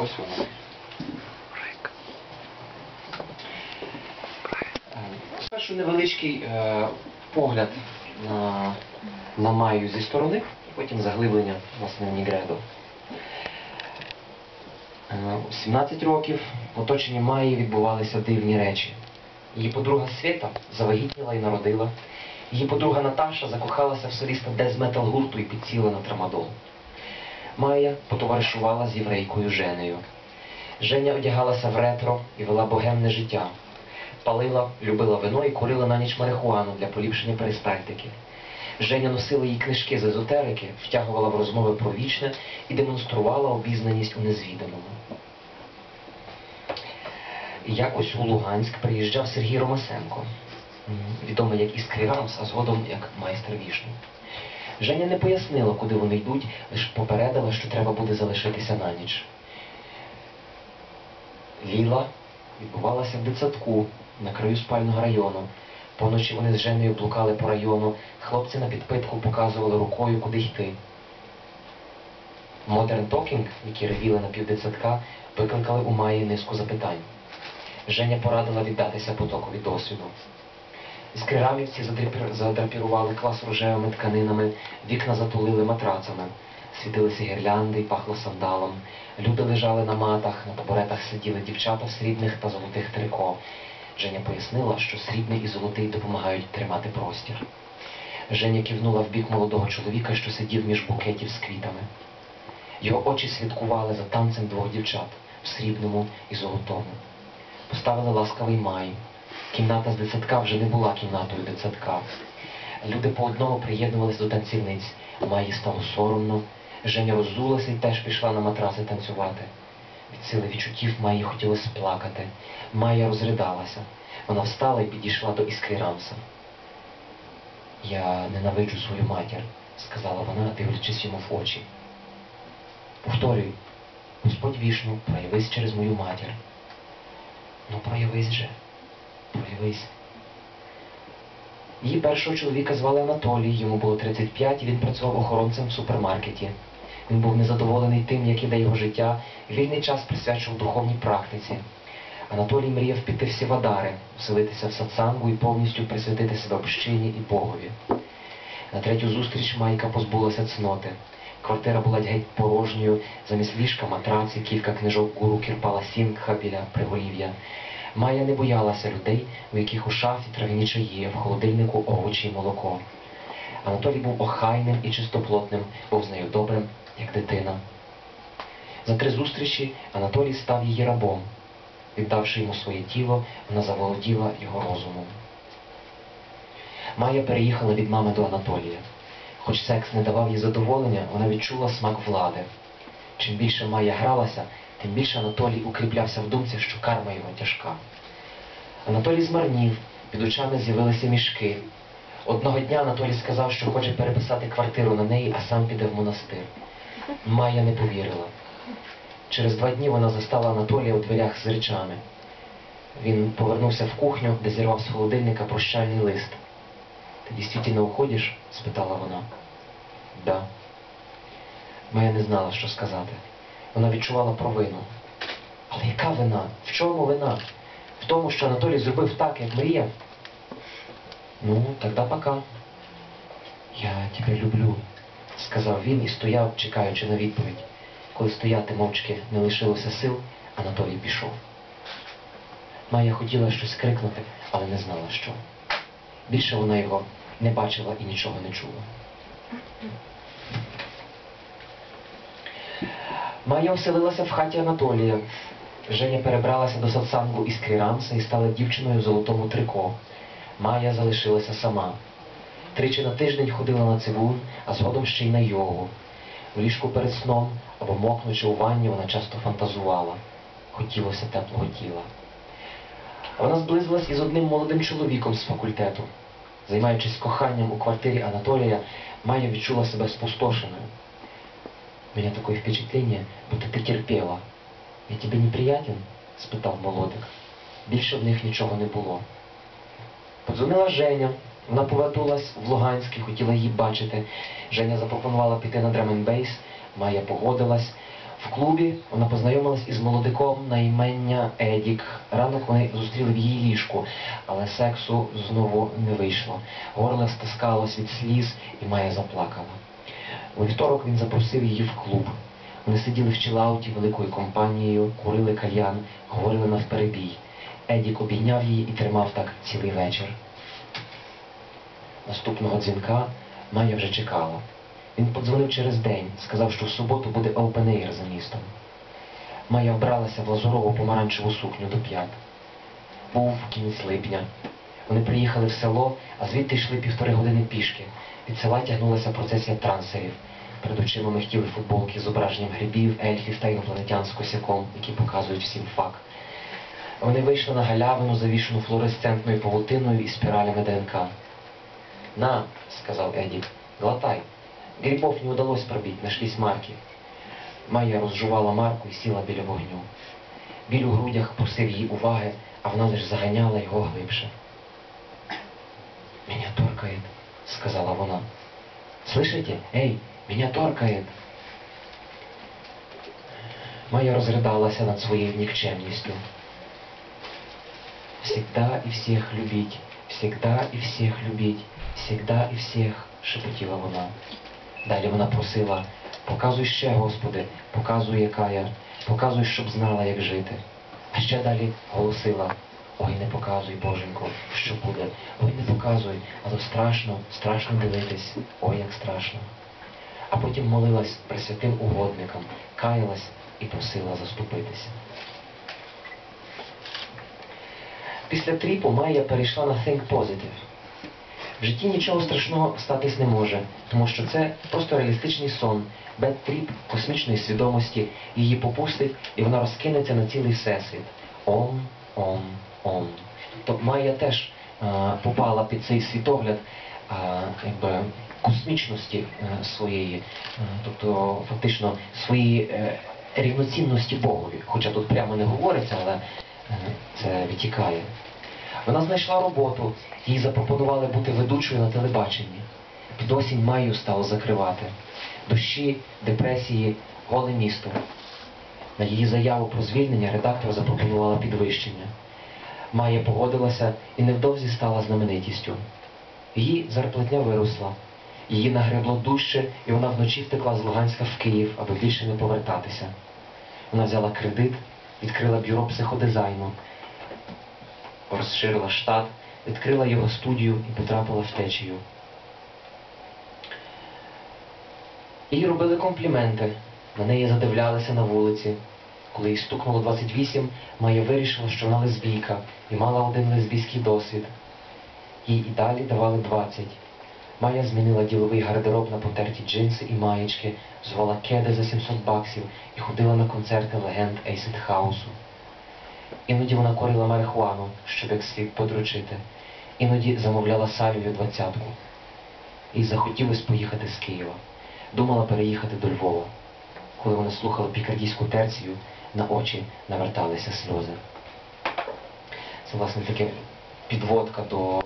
Ось вона. Е, Спершу невеличкий е, погляд на, на Маю зі сторони, потім заглиблення в Нігредо. Е, У 17 років в оточенні Маї відбувалися дивні речі. Її подруга Света завагітніла і народила. Її подруга Наташа закохалася в соліста дезметал гурту і підсіла на трамадол. Майя потоваришувала з єврейкою Женею. Женя одягалася в ретро і вела богемне життя. Палила, любила вино і курила на ніч марихуану для поліпшення перистальтики. Женя носила їй книжки з езотерики, втягувала в розмови про вічне і демонструвала обізнаність у незвіданому. Якось у Луганськ приїжджав Сергій Ромасенко, відомий як Іскрі Рамс, а згодом як майстер вішну. Женя не пояснила, куди вони йдуть, лише попередила, що треба буде залишитися на ніч. Ліла відбувалася в дитсадку на краю спального району. Поночі вони з Женею блукали по району. Хлопці на підпитку показували рукою, куди йти. Modern Talking, які ревіли на півдитсадка, викликали у Маї низку запитань. Женя порадила віддатися потокові досвіду. Іскрирамівці задрапір- задрапірували клас рожевими тканинами, вікна затулили матрацами, світилися гірлянди і пахло сандалом. Люди лежали на матах, на табуретах сиділи дівчата в срібних та золотих трико. Женя пояснила, що срібний і золотий допомагають тримати простір. Женя кивнула в бік молодого чоловіка, що сидів між букетів з квітами. Його очі слідкували за танцем двох дівчат в срібному і золотому. Поставили ласкавий май. Кімната з дитсадка вже не була кімнатою дитсадка. Люди по одному приєднувалися до танцівниць. Майї стало соромно. Женя роззулася і теж пішла на матраси танцювати. Від сили відчуттів Майї хотілося плакати. Майя розридалася. Вона встала і підійшла до іскри Рамса. Я ненавиджу свою матір, сказала вона, дивлячись йому в очі. Повторюй, Господь вішну, проявись через мою матір. Ну проявись же, проявись. Її першого чоловіка звали Анатолій, йому було 35, і він працював охоронцем в супермаркеті. Він був незадоволений тим, як іде його життя, вільний час присвячував духовній практиці. Анатолій мріяв піти в Сівадари, вселитися в сатсангу і повністю присвятити себе общині і Богові. На третю зустріч Майка позбулася цноти. Квартира була геть порожньою, замість ліжка, матраці, кілька книжок гуру Кірпала Сінгха біля приголів'я. Майя не боялася людей, у яких у шафі трав'яні чаї, в холодильнику овочі й молоко. Анатолій був охайним і чистоплотним, був з нею добрим, як дитина. За три зустрічі Анатолій став її рабом. Віддавши йому своє тіло, вона заволоділа його розумом. Майя переїхала від мами до Анатолія. Хоч секс не давав їй задоволення, вона відчула смак влади. Чим більше Майя гралася, тим більше Анатолій укріплявся в думці, що карма його тяжка. Анатолій змарнів, під очами з'явилися мішки. Одного дня Анатолій сказав, що хоче переписати квартиру на неї, а сам піде в монастир. Майя не повірила. Через два дні вона застала Анатолія у дверях з речами. Він повернувся в кухню, де зірвав з холодильника прощальний лист. Ти дійсно уходиш? спитала вона. Да. Майя не знала, що сказати. Вона відчувала провину. Але яка вина? В чому вина? В тому, що Анатолій зробив так, як мріяв? Ну, тогда пока. Я тебе люблю, сказав він і стояв, чекаючи на відповідь. Коли стояти мовчки не лишилося сил, Анатолій пішов. Майя хотіла щось крикнути, але не знала що. Більше вона його не бачила і нічого не чула. Майя оселилася в хаті Анатолія. Женя перебралася до сатсангу із Крірамса і стала дівчиною в золотому трико. Майя залишилася сама. Тричі на тиждень ходила на цивун, а згодом ще й на йогу. В ліжку перед сном або мокнучи у ванні, вона часто фантазувала. Хотілося теплого тіла. Вона зблизилась із одним молодим чоловіком з факультету. Займаючись коханням у квартирі Анатолія, Майя відчула себе спустошеною. У меня такое впечатление, будто ты терпела. Я тебе неприятен? спитав молодик. Більше в них нічого не було. Подзвонила Женя. Вона повернулась в Луганськ і хотіла її бачити. Женя запропонувала піти на драменбейс. Майя погодилась. В клубі вона познайомилась із молодиком на імення Едік. Ранок вони зустріли в її ліжку, але сексу знову не вийшло. Горло стискалось від сліз і Майя заплакала. У вівторок він запросив її в клуб. Вони сиділи в чилауті великою компанією, курили кальян, говорили навперебій. Едік обійняв її і тримав так цілий вечір. Наступного дзвінка Майя вже чекала. Він подзвонив через день, сказав, що в суботу буде air за містом. Майя вбралася в лазурову помаранчеву сукню до п'ят. Був кінець липня. Вони приїхали в село, а звідти йшли півтори години пішки. Від села тягнулася процесія трансерів. Перед очима михтіли футболки з зображенням грибів, ельфів та інопланетян з косяком, які показують всім фак. Вони вийшли на галявину, завішену флуоресцентною павутиною і спиралями ДНК. «На», — сказал Эдик, — «глотай». Грибов не удалось пробить, нашлись марки. Майя розжувала марку і сіла біля вогню. Біль у грудях просив її уваги, а вона лиш заганяла його глибше. «Меня торкает», — сказала вона. «Слышите? Ей, меня торкает». Майя розридалася над своєю нікчемністю. Всегда и всех любить, всегда и всех любить, всегда і всіх, шепотіла вона. Далі вона просила, показуй ще, Господи, показуй, яка я, показуй, щоб знала, як жити. А ще далі голосила, ой, не показуй, Боженько, що буде, ой, не показуй, а то страшно, страшно дивитись, ой, як страшно. А потім молилась пресвятим угодникам, каялась і просила заступитися. Після тріпу Майя перейшла на Think Positive. В житті нічого страшного статись не може, тому що це просто реалістичний сон, бед-тріп космічної свідомості її попустить, і вона розкинеться на цілий всесвіт. Ом, ом, ом. Тобто Майя теж а, попала під цей світогляд а, якби, космічності е, своєї, е, тобто фактично своєї е, рівноцінності Богові. Хоча тут прямо не говориться, але е, це витікає. Вона знайшла роботу, їй запропонували бути ведучою на телебаченні. Під осінь Майю стало закривати. Дощі, депресії, голе місто. На її заяву про звільнення редактор запропонувала підвищення. Майя погодилася і невдовзі стала знаменитістю. Її зарплатня виросла. Її нагребло дужче, і вона вночі втекла з Луганська в Київ, аби більше не повертатися. Вона взяла кредит, відкрила бюро психодизайну, розширила штат, відкрила його студію і потрапила в течію. Їй робили компліменти, на неї задивлялися на вулиці. Коли їй стукнуло 28, Майя вирішила, що вона лесбійка і мала один лесбійський досвід. Їй і далі давали 20. Майя змінила діловий гардероб на потерті джинси і маєчки, звала кеди за 700 баксів і ходила на концерти легенд Ейсид Хаусу. Іноді вона корила марихуану, щоб як слід подручити. Іноді замовляла салію двадцятку. Їй захотілось поїхати з Києва. Думала переїхати до Львова. Коли вони слухали пікардійську терцію, на очі наверталися сльози. Це, власне, таке підводка до